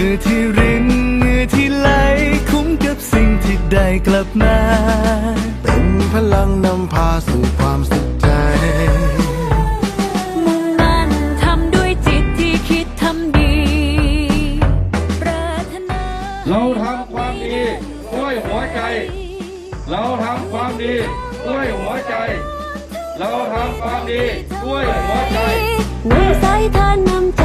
เหงื่อที่รินเหงื่อที่ไหลคุ้มกับสิ่งที่ได้กลับมา เป็นพลังนำพาสู่ความสุขใจ มุ่งมั่นทำด้วยจิตที่คิดทำดีปรารถนาเราทำความดีด้วยหัวใจ เราทำความดีด้วยหัวใจ เราทำความดีด้วยหัวใจ มีสายทานนำใจ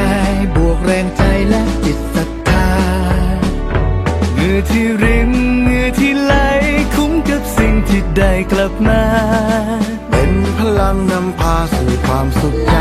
งื่อที่รินเหงื่อที่ไหลคุ้มกับสิ่งที่ได้กลับมา เป็นพลังนำพาสู่ความสุขใจ